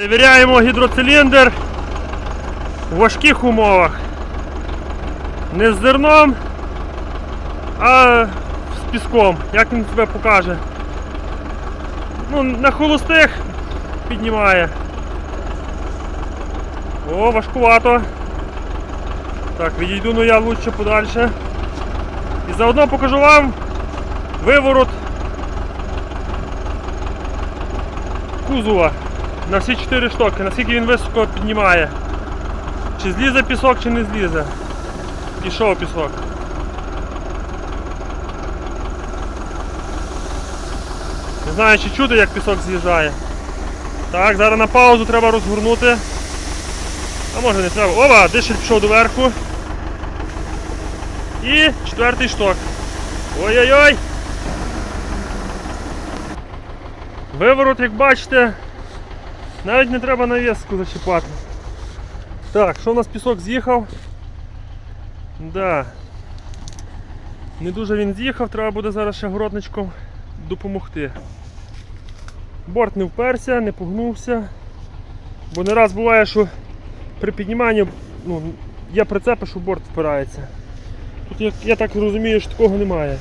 Перевіряємо гідроциліндр в важких умовах. Не з зерном, а з піском. Як він себе покаже. Ну, на холостих піднімає. О, важкувато. Так, відійду ну я лучше подальше. І заодно покажу вам виворот кузова на всі 4 штуки, наскільки він високо піднімає. Чи злізе пісок, чи не злізе. Пішов пісок. Не знаю, чи чути, як пісок з'їжджає. Так, зараз на паузу треба розгорнути. А може не треба. Оба, дишель пішов доверху. І четвертий шток. Ой-ой-ой! Виворот, як бачите, навіть не треба навіску зачіпати. Так, що у нас пісок з'їхав? Да. Не дуже він з'їхав, треба буде зараз ще городничком допомогти. Борт не вперся, не погнувся. Бо не раз буває, що при підніманні ну, є прицепи, що борт впирається. Тут я, я так розумію, що такого немає.